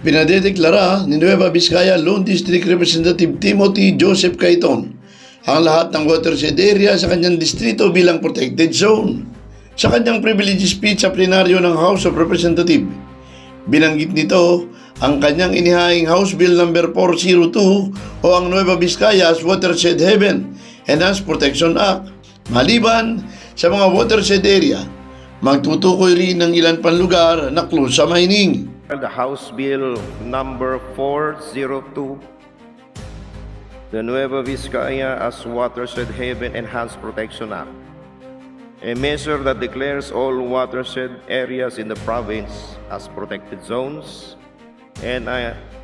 Pinadedeklara ni Nueva Vizcaya Lone District Representative Timothy Joseph Caiton ang lahat ng watershed area sa kanyang distrito bilang protected zone. Sa kanyang privilege speech sa plenaryo ng House of Representatives, binanggit nito ang kanyang inihaing House Bill No. 402 o ang Nueva Vizcaya's Watershed Heaven Enhanced Protection Act. Maliban sa mga watershed area, magtutukoy rin ng ilan pang lugar na close sa mining. The House Bill number 402, the Nueva Vizcaya as Watershed Haven Enhanced Protection Act, a measure that declares all watershed areas in the province as protected zones and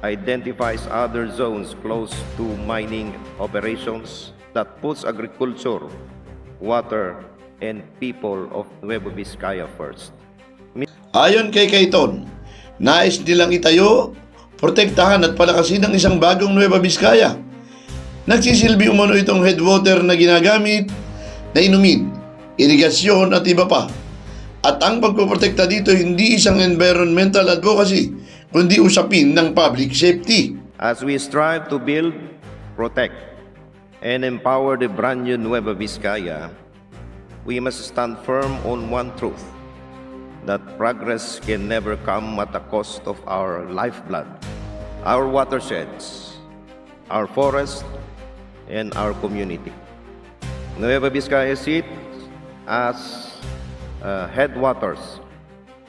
identifies other zones close to mining operations that puts agriculture, water, and people of Nueva Vizcaya first. Ayon kay Kayton, nais nilang itayo, protektahan at palakasin ang isang bagong Nueva Vizcaya. Nagsisilbi umano itong headwater na ginagamit na inumin, irigasyon at iba pa. At ang pagpoprotekta dito hindi isang environmental advocacy, kundi usapin ng public safety. As we strive to build, protect, and empower the brand new Nueva Vizcaya, we must stand firm on one truth that progress can never come at the cost of our lifeblood, our watersheds, our forest, and our community. Nueva Vizcaya sits as uh, headwaters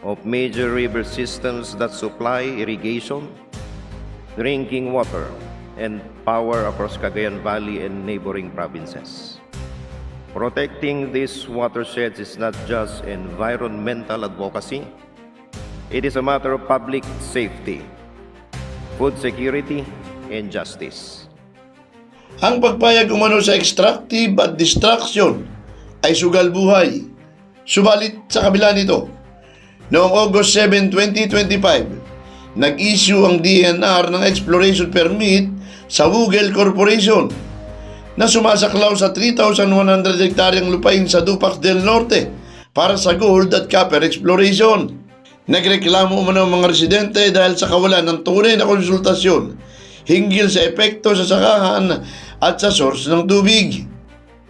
of major river systems that supply irrigation, drinking water, and power across Cagayan Valley and neighboring provinces. Protecting these watersheds is not just environmental advocacy, it is a matter of public safety, food security, and justice. Ang pagpayag umano sa extractive at distraction ay sugal buhay. Subalit sa kabila nito, noong August 7, 2025, nag-issue ang DNR ng exploration permit sa Google Corporation na sumasaklaw sa 3,100 hektaryang lupain sa Dupax del Norte para sa gold at copper exploration. Nagreklamo umano ang mga residente dahil sa kawalan ng tunay na konsultasyon hinggil sa epekto sa sakahan at sa source ng tubig.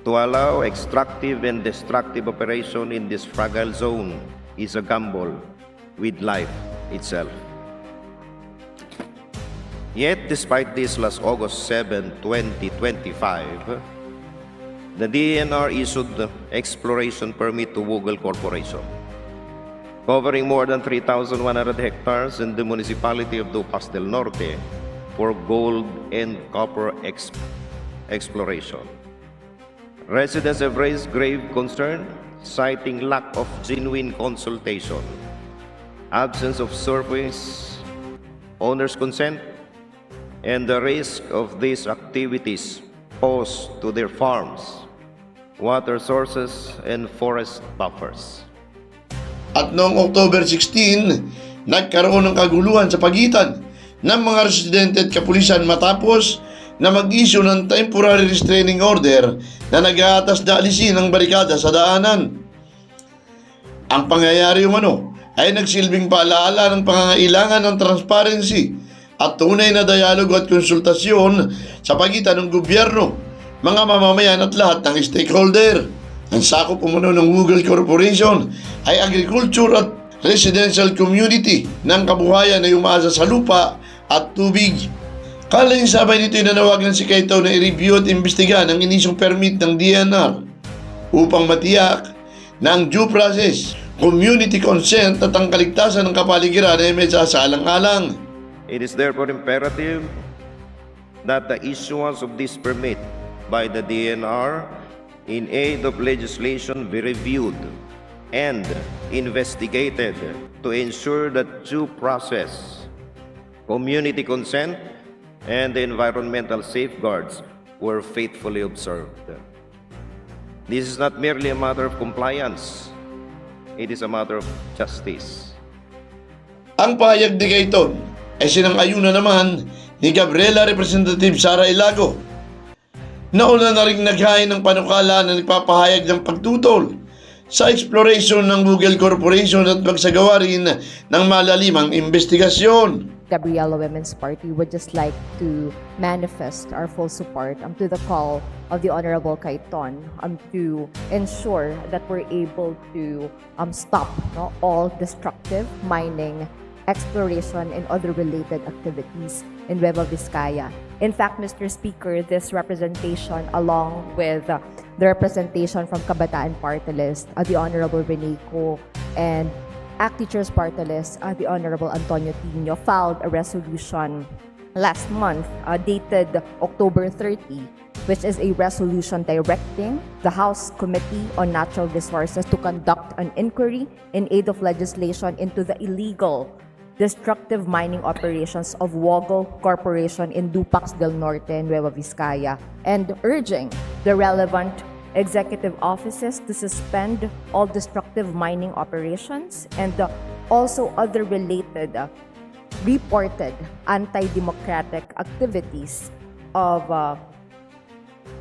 To allow extractive and destructive operation in this fragile zone is a gamble with life itself. Yet, despite this last August 7, 2025, the DNR issued the exploration permit to Google Corporation, covering more than 3,100 hectares in the municipality of Dupas del Norte for gold and copper ex- exploration. Residents have raised grave concern, citing lack of genuine consultation, absence of surface owner's consent, and the risk of these activities pose to their farms, water sources, and forest buffers. At noong October 16, nagkaroon ng kaguluhan sa pagitan ng mga residente at kapulisan matapos na mag-issue ng temporary restraining order na nag-aatas na alisin ang barikada sa daanan. Ang pangyayari umano ay nagsilbing paalaala ng pangangailangan ng transparency at tunay na dialogo at konsultasyon sa pagitan ng gobyerno, mga mamamayan at lahat ng stakeholder. Ang sakop umano ng Google Corporation ay agriculture at residential community ng kabuhayan na umaasa sa lupa at tubig. Kalansabay nito nanawagan si Kaito na i-review at imbestigahan ang inisyong permit ng DNR upang matiyak na due process, community consent at ang kaligtasan ng kapaligiran ay may sasalang-alang. It is therefore imperative that the issuance of this permit by the DNR in aid of legislation be reviewed and investigated to ensure that due process, community consent, and the environmental safeguards were faithfully observed. This is not merely a matter of compliance, it is a matter of justice. Ang pahayag ni Gayton ay sinang-ayuna naman ni Gabriela Representative Sara Ilago. Nauna na rin naghain ng panukala na nagpapahayag ng pagtutol sa exploration ng Google Corporation at magsagawa rin ng malalimang investigasyon. Gabriela Women's Party would just like to manifest our full support um, to the call of the Honorable Kaiton um, to ensure that we're able to um, stop no, all destructive mining, exploration, and other related activities in Nueva Vizcaya. In fact, Mr. Speaker, this representation, along with uh, the representation from Kabataan Party uh, the Honorable Rene Co, and ACT Teachers Party uh, the Honorable Antonio Tino, filed a resolution last month uh, dated October 30, which is a resolution directing the House Committee on Natural Resources to conduct an inquiry in aid of legislation into the illegal destructive mining operations of Woggle Corporation in Dupax del Norte, Nueva Vizcaya, and urging the relevant executive offices to suspend all destructive mining operations and also other related uh, reported anti-democratic activities of uh,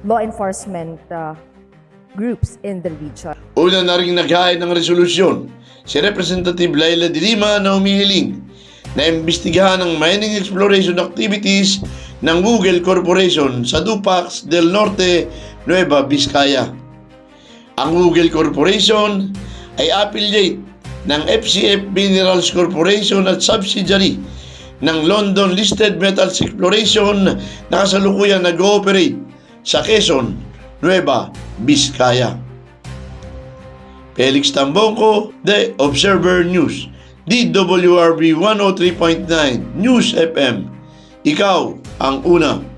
law enforcement uh, groups in the region. Una na rin naghain ng resolusyon si Representative Laila de Lima na humihiling na imbestigahan ang mining exploration activities ng Google Corporation sa Dupax del Norte, Nueva Vizcaya. Ang Google Corporation ay affiliate ng FCF Minerals Corporation at subsidiary ng London-listed Metals Exploration na kasalukuyang nag-ooperate sa Quezon, Nueva Vizcaya. Felix Tambongko, The Observer News, DWRB 103.9 News FM. Ikaw ang una.